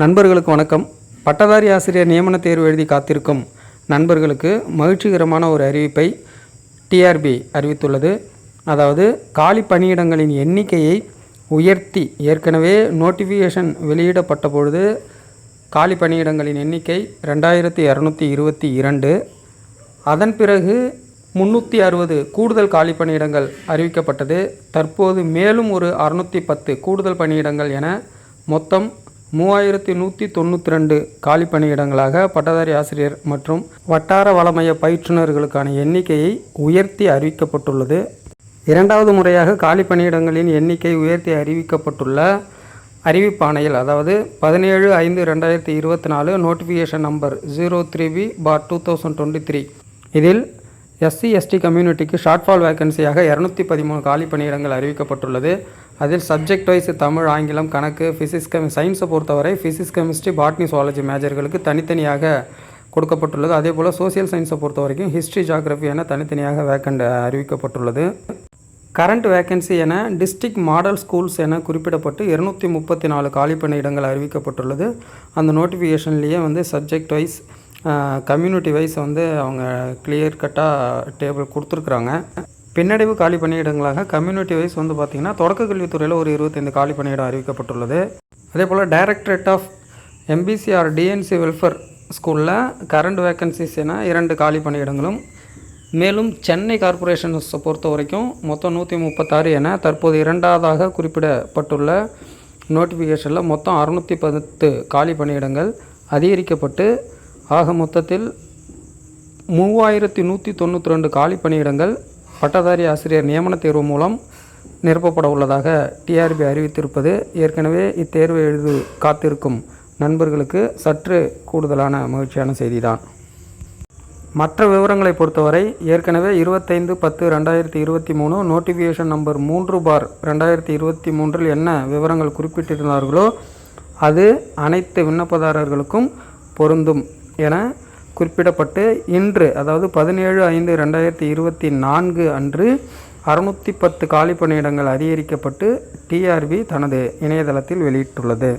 நண்பர்களுக்கு வணக்கம். பட்டதாரி ஆசிரியர் நியமன தேர்வு எழுதி காத்திருக்கும் நண்பர்களுக்கு மகிழ்ச்சிகரமான ஒரு அறிவிப்பை டிஆர்பி அறிவித்துள்ளது. அதாவது காலி பணியிடங்களின் எண்ணிக்கையை உயர்த்தி ஏற்கனவே நோட்டிஃபிகேஷன் வெளியிடப்பட்ட பொழுது காலி பணியிடங்களின் எண்ணிக்கை ரெண்டாயிரத்தி இரநூத்தி இருபத்தி இரண்டு. அதன் பிறகு முந்நூற்றி அறுபது கூடுதல் காலி பணியிடங்கள் அறிவிக்கப்பட்டது. தற்போது மேலும் ஒரு அறுநூற்றி பத்து கூடுதல் பணியிடங்கள் என மொத்தம் மூவாயிரத்தி நூற்றி தொண்ணூற்றி ரெண்டு காலி பணியிடங்களாக பட்டதாரி ஆசிரியர் மற்றும் வட்டார வளமைய பயிற்றுனர்களுக்கான எண்ணிக்கையை உயர்த்தி அறிவிக்கப்பட்டுள்ளது. இரண்டாவது முறையாக காலி பணியிடங்களின் எண்ணிக்கை உயர்த்தி அறிவிக்கப்பட்டுள்ள அறிவிப்பாணையில் அதாவது பதினேழு ஐந்து ரெண்டாயிரத்தி இருபத்தி நாலு notification number zero three B four two thousand twenty three. இதில் எஸ்சி எஸ்டி கம்யூனிட்டிக்கு ஷார்ட்ஃபால் வேகன்சியாக இரநூத்தி பதிமூணு காலி பணியிடங்கள் அறிவிக்கப்பட்டுள்ளது. அதில் சப்ஜெக்ட் வைஸ் தமிழ் ஆங்கிலம் கணக்கு ஃபிசிக்ஸ் கெமி சயின்ஸை பொறுத்தவரை ஃபிசிக்ஸ் கெமிஸ்ட்ரி பாட்னி சுவாலஜி மேஜர்களுக்கு தனித்தனியாக கொடுக்கப்பட்டுள்ளது. அதே போல் சோசியல் சயின்ஸை பொறுத்த வரைக்கும் ஹிஸ்ட்ரி ஜாகிரஃபி என தனித்தனியாக வேக்கண்ட் அறிவிக்கப்பட்டுள்ளது. கரண்ட் வேக்கன்சி என டிஸ்ட்ரிக்ட் மாடல் ஸ்கூல்ஸ் என குறிப்பிடப்பட்டு இருநூற்றி முப்பத்தி நாலு காலி பணியிடங்கள் அறிவிக்கப்பட்டுள்ளது. அந்த நோட்டிஃபிகேஷன்லேயே வந்து சப்ஜெக்ட் வைஸ் கம்யூனிட்டி வைஸ் வந்து அவங்க கிளியர் கட்டாக டேபிள் கொடுத்துருக்குறாங்க. பின்னடைவு காலி பணியிடங்களாக கம்யூனிட்டி வைஸ் வந்து பார்த்திங்கன்னா தொடக்க கல்வித்துறையில் ஒரு இருபத்தைந்து காலி பணியிடம் அறிவிக்கப்பட்டுள்ளது. அதே போல் directorate of MBCR DNC welfare ஸ்கூலில் கரண்ட் வேக்கன்சிஸ் என இரண்டு காலி பணியிடங்களும் மேலும் சென்னை கார்பரேஷன்ஸை பொறுத்த வரைக்கும் மொத்தம் நூற்றி முப்பத்தாறு என தற்போது இரண்டாவதாக குறிப்பிடப்பட்டுள்ள நோட்டிஃபிகேஷனில் மொத்தம் அறுநூற்றி பத்து காலி பணியிடங்கள் அதிகரிக்கப்பட்டு ஆக மொத்தத்தில் மூவாயிரத்தி நூற்றி தொண்ணூற்றி ரெண்டு காலி பணியிடங்கள் பட்டதாரி ஆசிரியர் நியமன தேர்வு மூலம் நிரப்பப்பட உள்ளதாக டிஆர்பி அறிவித்திருப்பது ஏற்கனவே இத்தேர்வை எழுதி காத்திருக்கும் நண்பர்களுக்கு சற்று கூடுதலான மகிழ்ச்சியான செய்திதான். மற்ற விவரங்களை பொறுத்தவரை ஏற்கனவே இருபத்தைந்து பத்து ரெண்டாயிரத்தி இருபத்தி மூணு நோட்டிஃபிகேஷன் நம்பர் மூன்று பார் ரெண்டாயிரத்தி இருபத்தி மூன்றில் என்ன விவரங்கள் குறிப்பிட்டிருந்தார்களோ அது அனைத்து விண்ணப்பதாரர்களுக்கும் பொருந்தும். என குறிப்பிடப்பட்டு இன்று அதாவது பதினேழு ஐந்து ரெண்டாயிரத்தி இருபத்தி நான்கு அன்று அறுநூற்றி பத்து காலி பணியிடங்கள் அதிகரிக்கப்பட்டு டிஆர்பி தனது இணையதளத்தில் வெளியிட்டுள்ளது.